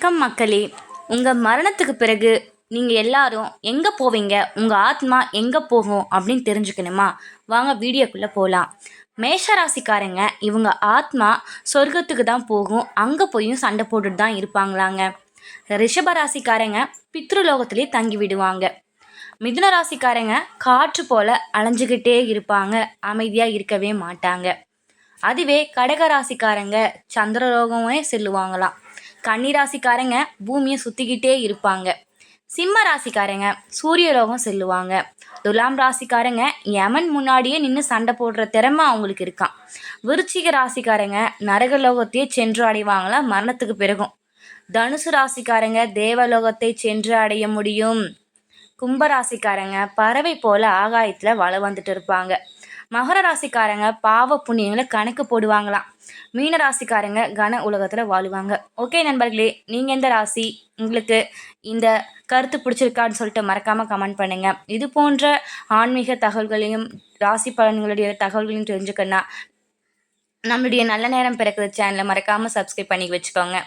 வணக்கம் மக்களே. உங்கள் மரணத்துக்கு பிறகு நீங்கள் எல்லாரும் எங்கே போவீங்க? உங்கள் ஆத்மா எங்கே போகும் அப்படின்னு தெரிஞ்சுக்கணுமா? வாங்க வீடியோக்குள்ளே போகலாம் மேஷ ராசிக்காரங்க இவங்க ஆத்மா சொர்க்கத்துக்கு தான் போகும். அங்கே போயும் சண்டை போட்டுட்டு தான் இருப்பாங்களாங்க. ரிஷபராசிக்காரங்க பித்ருலோகத்திலே தங்கி விடுவாங்க. மிதுன ராசிக்காரங்க காற்று போல் அலைஞ்சுக்கிட்டே இருப்பாங்க. அமைதியாக இருக்கவே மாட்டாங்க. அதுவே கடக ராசிக்காரங்க சந்திரலோகமே செல்லுவாங்களாம். கன்னி ராசிக்காரங்க பூமியை சுற்றிக்கிட்டே இருப்பாங்க. சிம்ம ராசிக்காரங்க சூரியலோகம் செல்லுவாங்க. துலாம் ராசிக்காரங்க யமன் முன்னாடியே நின்று சண்டை போடுற திறமை அவங்களுக்கு இருக்கான் விருச்சிக ராசிக்காரங்க நரகலோகத்தையே சென்று அடைவாங்களா? மரணத்துக்கு பிறகும். தனுசு ராசிக்காரங்க தேவலோகத்தை சென்று அடைய முடியும். கும்பராசிக்காரங்க பறவை போல ஆகாயத்தில் வள வந்துட்டு இருப்பாங்க. மகர ராசிக்காரங்க பாவ புண்ணியங்களை கணக்கு போடுவாங்களாம். மீன ராசிக்காரங்க கன உலகத்தில் வாழுவாங்க. ஓகே நண்பர்களே நீங்கள் எந்த ராசி? உங்களுக்கு இந்த கருத்து பிடிச்சிருக்கான்னு சொல்லிட்டு மறக்காமல் கமெண்ட் பண்ணுங்கள் இது போன்ற ஆன்மீக தகவல்களையும் ராசி பலன்களுடைய தகவல்களையும் தெரிஞ்சுக்கணும்னா நம்மளுடைய நல்ல நேரம் பிறக்குது சேனலை மறக்காமல் சப்ஸ்கிரைப் பண்ணி வச்சுக்கோங்க.